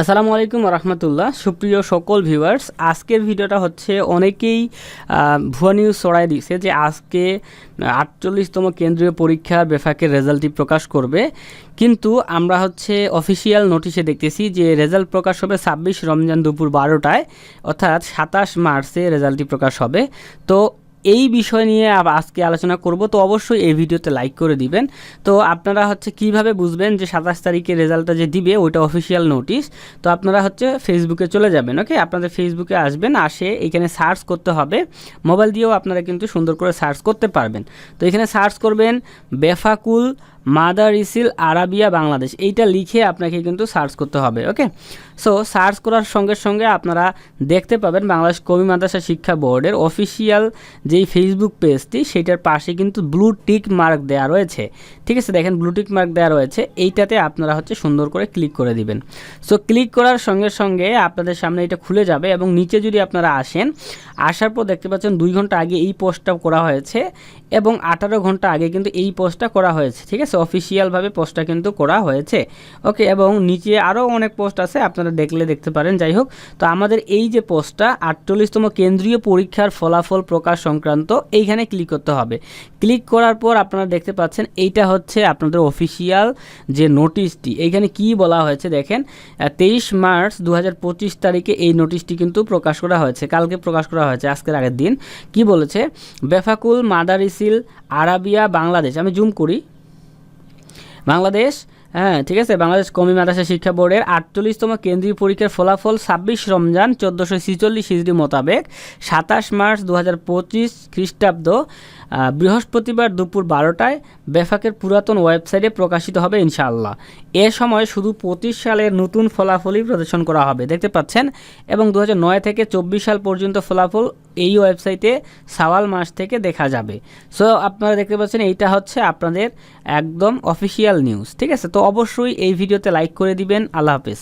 আসসালামু আলাইকুম রহমতুল্লাহ সুপ্রিয় সকল ভিউয়ার্স, আজকের ভিডিওটা হচ্ছে অনেকেই ভুয়া নিউজ ছড়াই দিছে যে আজকে আটচল্লিশতম কেন্দ্রীয় পরীক্ষার বেফাকের রেজাল্টটি প্রকাশ করবে। কিন্তু আমরা হচ্ছে অফিসিয়াল নোটিশে দেখতেছি যে রেজাল্ট প্রকাশ হবে ছাব্বিশ রমজান দুপুর বারোটায়, অর্থাৎ সাতাশ মার্চে রেজাল্টটি প্রকাশ হবে। তো এই বিষয় নিয়ে আজকে আলোচনা করব, তো অবশ্যই এই ভিডিওতে লাইক করে দিবেন। তো আপনারা হচ্ছে কীভাবে বুঝবেন যে সাতাশ তারিখে রেজাল্টটা যে দিবে, ওইটা অফিসিয়াল নোটিশ তো আপনারা হচ্ছে ফেসবুকে চলে যাবেন ওকে আপনাদের ফেসবুকে আসবেন, আসে এখানে সার্চ করতে হবে। মোবাইল দিয়েও আপনারা কিন্তু সুন্দর করে সার্চ করতে পারবেন। তো এখানে সার্চ করবেন, বেফাকুল মাদার ইসিল আরাবিয়া বাংলাদেশ। এইটা লিখে আপনাকে কিন্তু সার্চ করতে হবে ওকে সো সার্চ করার সঙ্গে সঙ্গে আপনারা দেখতে পাবেন বাংলাদেশ কবি মাদ্রাসা শিক্ষা বোর্ডের অফিসিয়াল যেই ফেসবুক পেজটি সেটার পাশে কিন্তু ব্লু টিক মার্ক দেওয়া রয়েছে। ঠিক আছে, দেখেন ব্লু টিক মার্ক দেওয়া রয়েছে। এইটাতে আপনারা হচ্ছে সুন্দর করে ক্লিক করে দিবেন। সো ক্লিক করার সঙ্গে সঙ্গে আপনাদের সামনে এটা খুলে যাবে এবং নিচে যদি আপনারা আসেন, আসার পর দেখতে পাচ্ছেন দুই ঘণ্টা আগে এই পোস্টটা করা হয়েছে। এবং আঠারো ঘণ্টা আগে কিন্তু এই পোস্টটা করা হয়েছে, ঠিক আছে? অফিসিয়ালভাবে পোস্টটা কিন্তু করা হয়েছে। ওকে, এবং নিচে আরও অনেক পোস্ট আছে, আপনারা দেখলে দেখতে পারেন, যাই হোক। তো আমাদের এই যে পোস্টটা, আটচল্লিশতম কেন্দ্রীয় পরীক্ষার ফলাফল প্রকাশ সংক্রান্ত, এইখানে ক্লিক করতে হবে। ক্লিক করার পর আপনারা দেখতে পাচ্ছেন, এইটা হচ্ছে আপনাদের অফিসিয়াল যে নোটিশটি। এইখানে কি বলা হয়েছে দেখেন তেইশ মার্চ দু হাজার পঁচিশ তারিখে এই নোটিশটি কিন্তু প্রকাশ করা হয়েছে, কালকে প্রকাশ করা হয়েছে, আজকের আগের দিন। কি বলেছে? বেফাকুল মাদারিসিল আরাবিয়া, বাংলাদেশ। আমি জুম করি। বাংলাদেশ হ্যাঁ ঠিক আছে? বাংলাদেশ কমি মাদ্রাসা শিক্ষা বোর্ডের আটচল্লিশতম কেন্দ্রীয় পরীক্ষার ফলাফল ছাব্বিশ রমজান চোদ্দোশো ছিচল্লিশ হিজড়ি মোতাবেক সাতাশ মার্চ দু হাজার পঁচিশ খ্রিস্টাব্দ বৃহস্পতিবার দুপুর বারোটায় বেফাকের পুরাতন ওয়েবসাইটে প্রকাশিত হবে ইনশাআল্লাহ। এ সময় শুধু পঁচিশ সালের নতুন ফলাফলই প্রদর্শন করা হবে, দেখতে পাচ্ছেন? এবং দু থেকে চব্বিশ সাল পর্যন্ত ফলাফল এই ওয়েবসাইটে সাওয়াল মাস থেকে দেখা যাবে। সো আপনারা দেখতে পাচ্ছেন, এইটা হচ্ছে আপনাদের একদম অফিসিয়াল নিউজ, ঠিক আছে? তো অবশ্যই এই ভিডিওতে লাইক করে দিবেন। আল্লাহ হাফেজ।